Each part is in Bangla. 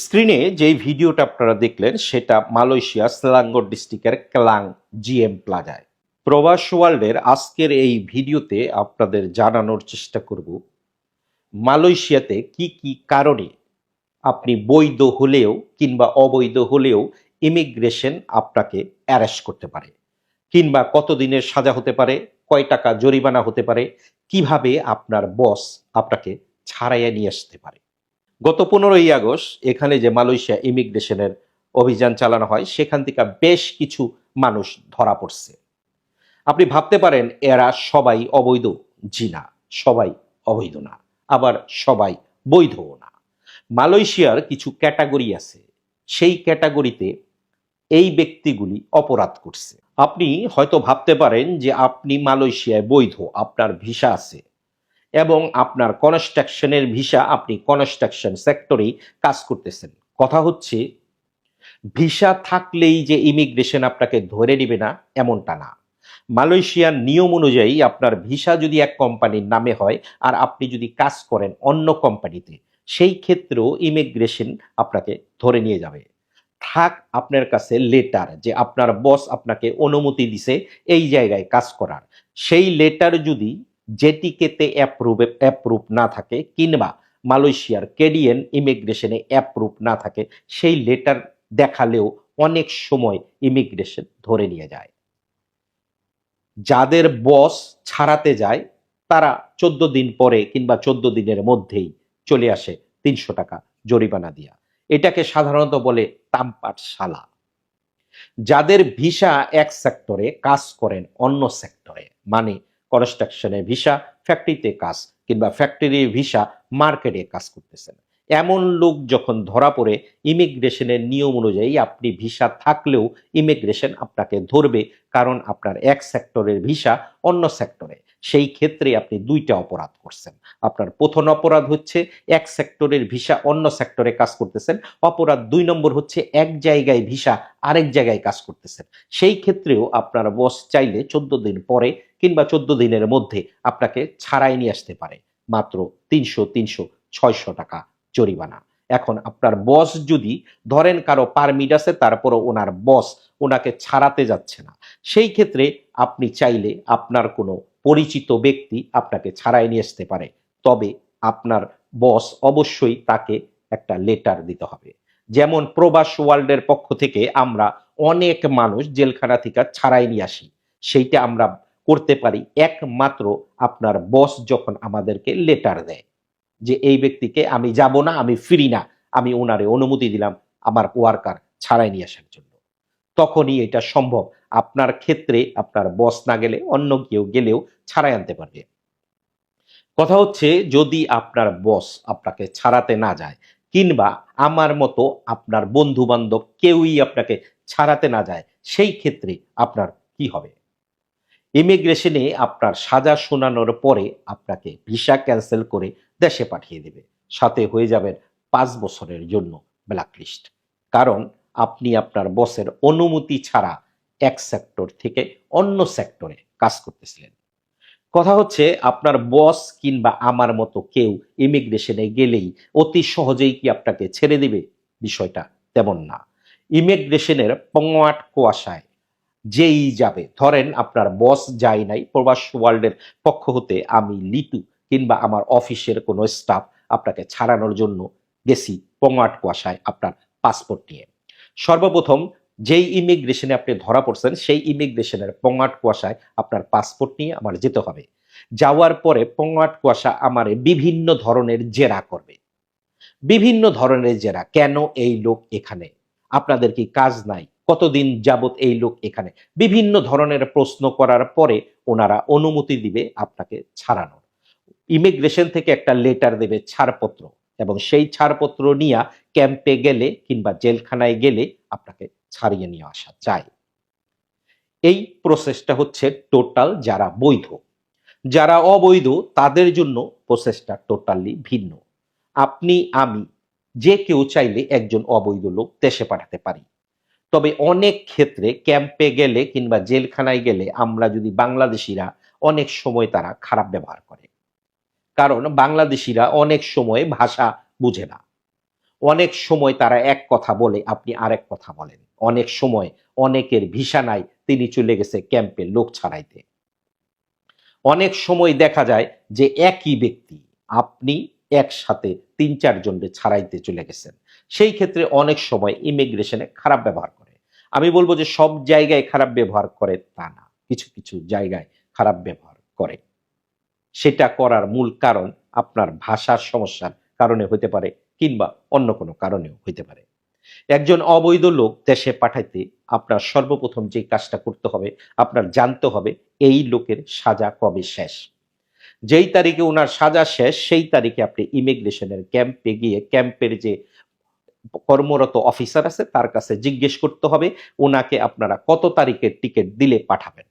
স্ক্রিনে যেই ভিডিওটা আপনারা দেখলেন, সেটা মালয়েশিয়া সেলাঙ্গর ডিস্ট্রিক্টের কেলাং জিএম প্লাজায়। প্রবাস ওয়ার্ল্ডের আজকের এই ভিডিওতে আপনাদের জানানোর চেষ্টা করব, মালয়েশিয়াতে কি কি কারণে আপনি বৈধ হলেও কিংবা অবৈধ হলেও ইমিগ্রেশন আপনাকে অ্যারেস্ট করতে পারে, কিংবা কতদিনের সাজা হতে পারে, কয় টাকা জরিমানা হতে পারে, কীভাবে আপনার বস আপনাকে ছাড়াইয়া নিয়ে আসতে পারে। গত পনেরোই আগস্ট এখানে যে মালয়েশিয়া ইমিগ্রেশনের অভিযান চালানো হয়, সেখান থেকে বেশ কিছু মানুষ ধরা পড়ছে। আপনি ভাবতে পারেন, এরা সবাই অবৈধ। জি না, সবাই অবৈধ না, আবার সবাই বৈধও না। মালয়েশিয়ার কিছু ক্যাটাগরি আছে, সেই ক্যাটাগরিতে এই ব্যক্তিগুলি অপরাধ করছে। আপনি হয়তো ভাবতে পারেন যে আপনি মালয়েশিয়ায় বৈধ, আপনার ভিসা আছে। এবং আপনার কনস্ট্রাকশনের ভিসা আপনি কনস্ট্রাকশন সেক্টরেই কাজ করতেছেন। কথা হচ্ছে ভিসা থাকলেই যে ইমিগ্রেশন আপনাকে ধরে নেবে না, এমনটা না। মালয়েশিয়ার নিয়ম অনুযায়ী আপনার ভিসা যদি এক কোম্পানির নামে হয় আর আপনি যদি কাজ করেন অন্য কোম্পানিতে সেই ক্ষেত্রেও ইমিগ্রেশন আপনাকে ধরে নিয়ে যাবে। থাক আপনার কাছে লেটার যে আপনার বস আপনাকে অনুমতি দিছে এই জায়গায় কাজ করার। সেই লেটার যদি জেটিকেতে অ্যাপ্রুভ অ্যাপ্রুভ না থাকে কিংবা মালয়েশিয়ার কেডিএন ইমিগ্রেশনে অ্যাপ্রুভ না থাকে, সেই লেটার দেখালেও অনেক সময় ইমিগ্রেশন ধরে নিয়ে যায়। যাদের বস ছাড়াতে যায়, তারা চোদ্দ দিন পরে কিংবা চোদ্দ দিনের মধ্যেই চলে আসে তিনশো টাকা জরিমানা দিয়া। এটাকে সাধারণত বলে তামপাট শালা যাদের ভিসা এক সেক্টরে কাজ করেন অন্য সেক্টরে মানে কনস্ট্রাকশনে ভিসা ফ্যাক্টরিতে কাজ কিংবা ফ্যাক্টরি ভিসা মার্কেটে কাজ করতেছেন। এমন লোক যখন ধরা পড়ে ইমিগ্রেশনের নিয়ম অনুযায়ী আপনি ভিসা থাকলেও ইমিগ্রেশন আপনাকে ধরবে কারণ আপনার এক সেক্টরের ভিসা অন্য সেক্টরে সেই ক্ষেত্রে আপনি দুইটা অপরাধ করছেন। আপনার প্রথম অপরাধ হচ্ছে এক সেক্টরের ভিসা, অন্য সেক্টরে কাজ করতেছেন। অপরাধ দুই নম্বর হচ্ছে এক জায়গায় ভিসা, আরেক জায়গায় কাজ করতেছেন। সেই ক্ষেত্রেও আপনার বস চাইলে চোদ্দ দিন পরে কিংবা চোদ্দ দিনের মধ্যে আপনাকে ছাড়াই নিয়ে আসতে পারে। মাত্র তিনশো তিনশো, ছয়শো টাকা জরিমানা। এখন আপনার বস যদি ধরেন কারও পারমিট আছে, তারপরও ওনার বস ওনাকে ছাড়াতে যাচ্ছে না। সেই ক্ষেত্রে আপনি চাইলে আপনার কোনো পরিচিত ব্যক্তি আপনাকে ছাড়াই নিয়ে আসতে পারে। তবে আপনার বস অবশ্যই তাকে একটা লেটার দিতে হবে। যেমন প্রবাস ওয়ার্ল্ডের পক্ষ থেকে আমরা অনেক মানুষ জেলখানা থেকে ছাড়াই নিয়ে আসি। সেইটা আমরা করতে পারি একমাত্র আপনার বস যখন আমাদেরকে লেটার দেয় যে এই ব্যক্তিকে আমি যাব না, আমি ফিরি না, আমি ওনারে অনুমতি দিলাম আমার ওয়ার্কার ছাড়াই নিয়ে আসার জন্য। তখনই এটা সম্ভব। আপনার ক্ষেত্রে আপনার বস না গেলে অন্য কেউ গেলেও ছাড়াই আনতে পারবে। কথা হচ্ছে, যদি আপনার বস আপনাকে ছাড়াতে না যায়, কিংবা আমার মতো আপনার বন্ধু বান্ধব কেউই আপনাকে ছাড়াতে না যায়, সেই ক্ষেত্রে আপনার কি হবে? ইমিগ্রেশনে আপনার সাজা শোনানোর পরে আপনাকে ভিসা ক্যান্সেল করে দেশে পাঠিয়ে দেবে। সাথে হয়ে যাবেন পাঁচ বছরের জন্য ব্ল্যাকলিস্ট কারণ আপনি আপনার বসের অনুমতি ছাড়া এক সেক্টর থেকে অন্য সেক্টরে কাজ করতেছিলেন। কথা হচ্ছে আপনার বস কিংবা আমার মতো কেউ ইমিগ্রেশনে গেলেই অতি সহজেই কি আপনাকে ছেড়ে দিবে? বিষয়টা তেমন না। ইমিগ্রেশনের পঙ্গাট কুয়াশায় যেই যাবে। ধরেন আপনার বস যায় নাই, প্রবাস ওয়ার্ল্ডের পক্ষ হতে আমি লিটু কিংবা আমার অফিসের কোনো স্টাফ আপনাকে ছাড়ানোর জন্য গেছি পঙ্গাট কুয়াশায় আপনার পাসপোর্ট নিয়ে। সর্বপ্রথম যেই ইমিগ্রেশনে আপনি ধরা পড়ছেন, সেই ইমিগ্রেশনের পঙ্গাট কুয়াশায় আপনার পাসপোর্ট নিয়ে আমার যেতে হবে। যাওয়ার পরে পঙ্গাট কুয়াশা আমার বিভিন্ন ধরনের জেরা করবে। বিভিন্ন ধরনের জেরা, কেন এই লোক এখানে? আপনাদের কি কাজ নাই? কতদিন যাবত এই লোক এখানে? বিভিন্ন ধরনের প্রশ্ন করার পরে ওনারা অনুমতি দিবে আপনাকে ছাড়ানোর। ইমিগ্রেশন থেকে একটা লেটার দেবে ছাড়পত্র। এবং সেই ছাড়পত্র নিয়ে ক্যাম্পে গেলে কিংবা জেলখানায় গেলে আপনাকে ছাড়িয়ে নিয়ে আসা যায়। এই প্রসেসটা হচ্ছে টোটাল যারা বৈধ। যারা অবৈধ, তাদের জন্য প্রসেসটা টোটালি ভিন্ন। আপনি, আমি যে কেউ চাইলে একজন অবৈধ লোক দেশে পাঠাতে পারি। তবে অনেক ক্ষেত্রে ক্যাম্পে গেলে কিংবা জেলখানায় গেলে আমরা যদি বাংলাদেশিরা অনেক সময় তারা খারাপ ব্যবহার করে। কারণ বাংলাদেশিরা অনেক সময় ভাষা বুঝে না। অনেক সময় তারা এক কথা বলে, আপনি আরেক কথা বলেন। অনেক সময় অনেকের ভিসা নাই, তিনি চলে গেছে ক্যাম্পে লোক ছাড়াইতে। অনেক সময় দেখা যায় যে একই ব্যক্তি, আপনি একসাথে তিন চারজনকে ছাড়াইতে চলে গেছেন। সেই ক্ষেত্রে অনেক সময় ইমিগ্রেশনে খারাপ ব্যবহার করে। আমি বলব যে সব জায়গায় খারাপ ব্যবহার করে তা না। কিছু কিছু জায়গায় খারাপ ব্যবহার করে। সেটা করার মূল কারণ আপনার ভাষার সমস্যার কারণে হতে পারে কিংবা অন্য কোনো কারণেও হইতে পারে। একজন অবৈধ লোক দেশে পাঠাইতে আপনার সর্বপ্রথম যে কাজটা করতে হবে, আপনার জানতে হবে এই লোকের সাজা কবে শেষ। যেই তারিখে ওনার সাজা শেষ, সেই তারিখে আপনি ইমিগ্রেশনের ক্যাম্পে গিয়ে, ক্যাম্পের যে কর্মরত অফিসার আছে, তার কাছে জিজ্ঞেস করতে হবে, ওনাকে আপনারা কত তারিখের টিকিট দিলে পাঠাবেন।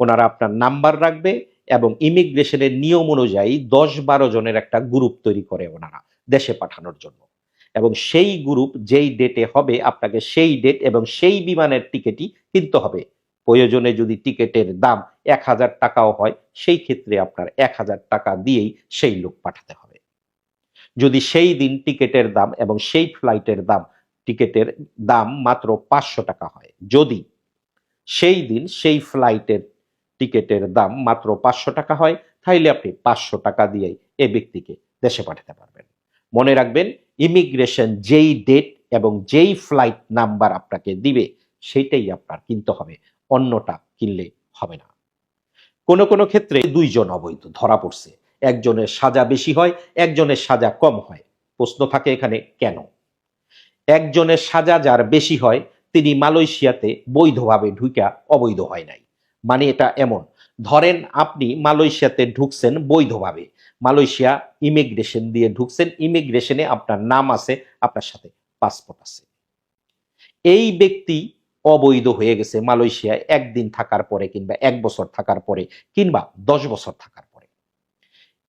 ওনারা আপনার নাম্বার রাখবে এবং ইমিগ্রেশনের নিয়ম অনুযায়ী দশ বারো জনের একটা গ্রুপ তৈরি করে ওনারা দেশে পাঠানোর জন্য। এবং সেই গ্রুপ যেই ডেটে হবে, আপনাকে সেই ডেট এবং সেই বিমানের টিকিটই কিনতে হবে। প্রয়োজনে যদি টিকিটের দাম এক হাজার টাকাও হয়, সেই ক্ষেত্রে আপনার এক হাজার টাকা দিয়েই সেই লোক পাঠাতে হবে। যদি সেই দিন টিকিটের দাম এবং সেই ফ্লাইটের দাম, টিকিটের দাম মাত্র পাঁচশো টাকা হয়, যদি সেই দিন সেই ফ্লাইটের টিকিটের দাম মাত্র পাঁচশো টাকা হয়, তাইলে আপনি পাঁচশো টাকা দিয়েই এ ব্যক্তিকে দেশে পাঠাতে পারবেন। মনে রাখবেন, ইমিগ্রেশন যেই ডেট এবং যেই ফ্লাইট নাম্বার আপনাকে দিবে, সেইটাই আপনার কিনতে হবে, অন্যটা কিনলে হবে না। কোনো কোনো ক্ষেত্রে দুইজন অবৈধ ধরা পড়ছে, একজনের সাজা বেশি হয়, একজনের সাজা কম হয়। প্রশ্ন থাকে এখানে কেন? একজনের সাজা যার বেশি হয়, তিনি মালয়েশিয়াতে বৈধভাবে ঢুকা অবৈধ হয় নাই। মানে এটা এমন। ধরেন আপনি মালয়েশিয়াতে ঢুকছেন বৈধভাবে। মালয়েশিয়া ইমিগ্রেশন দিয়ে ঢুকছেন। ইমিগ্রেশনে আপনার নাম আছে, আপনার সাথে পাসপোর্ট আছে। এই ব্যক্তি অবৈধ হয়ে গেছে মালয়েশিয়ায় একদিন থাকার পরে কিংবা এক বছর থাকার পরে কিংবা দশ বছর থাকার পরে।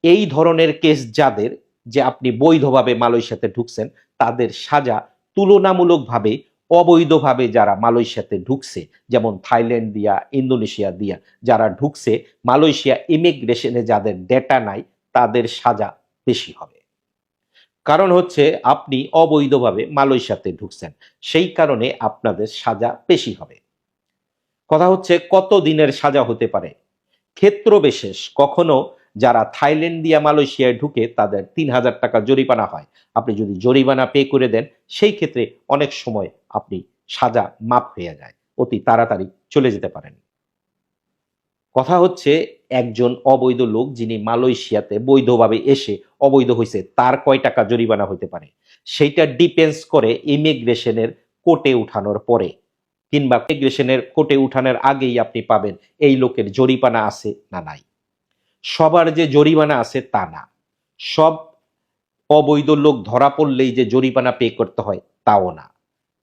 এই ধরনের কেস যাদের, যে আপনি বৈধভাবে মালয়েশিয়াতে ঢুকছেন, তাদের সাজা তুলনামূলকভাবে অবৈধভাবে যারা মালয়েশিয়াতে ঢুকছে, যেমন থাইল্যান্ড দিয়া, ইন্দোনেশিয়া দিয়া যারা ঢুকছে, মালয়েশিয়া ইমিগ্রেশনে যাদের ডেটা নাই, তাদের সাজা বেশি হবে। কারণ হচ্ছে আপনি অবৈধভাবে মালয়েশিয়াতে ঢুকছেন, সেই কারণে আপনাদের সাজা বেশি হবে। কথা হচ্ছে কত দিনের সাজা হতে পারে? ক্ষেত্র বিশেষ কখনো যারা থাইল্যান্ড দিয়া মালয়েশিয়ায় ঢুকে তাদের তিন হাজার টাকা জরিমানা হয়। আপনি যদি জরিমানা পে করে দেন, সেই ক্ষেত্রে অনেক সময় আপনি সাজা মাপ হয়ে যায়। অতি তাড়াতাড়ি চলে যেতে পারেন। কথা হচ্ছে, একজন অবৈধ লোক যিনি মালয়েশিয়াতে বৈধভাবে এসে অবৈধ হয়েছে, তার কয় টাকা জরিমানা হতে পারে? সেইটা ডিপেন্ডস করে ইমিগ্রেশনের কোর্টে উঠানোর পরে। কিংবা ইমিগ্রেশনের কোর্টে উঠানোর আগেই আপনি পাবেন এই লোকের জরিমানা আছে না নাই। সবার যে জরিমানা আছে তা না। সব অবৈধ লোক ধরা পড়লেই যে জরিমানা পে করতে হয়, তাও না।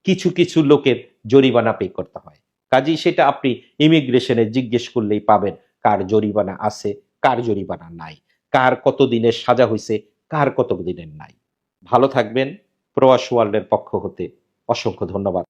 কিছু কিছু লোকের জরিমানা পে করতে হয়। কাজেই সেটা আপনি ইমিগ্রেশনে জিজ্ঞেস করলেই পাবেন, কার জরিমানা আছে, কার জরিমানা নাই, কার কত দিনের সাজা হয়েছে কার কত দিনের নাই। ভালো থাকবেন, প্রবাস ওয়ার্ল্ডের পক্ষ হতে অসংখ্য ধন্যবাদ।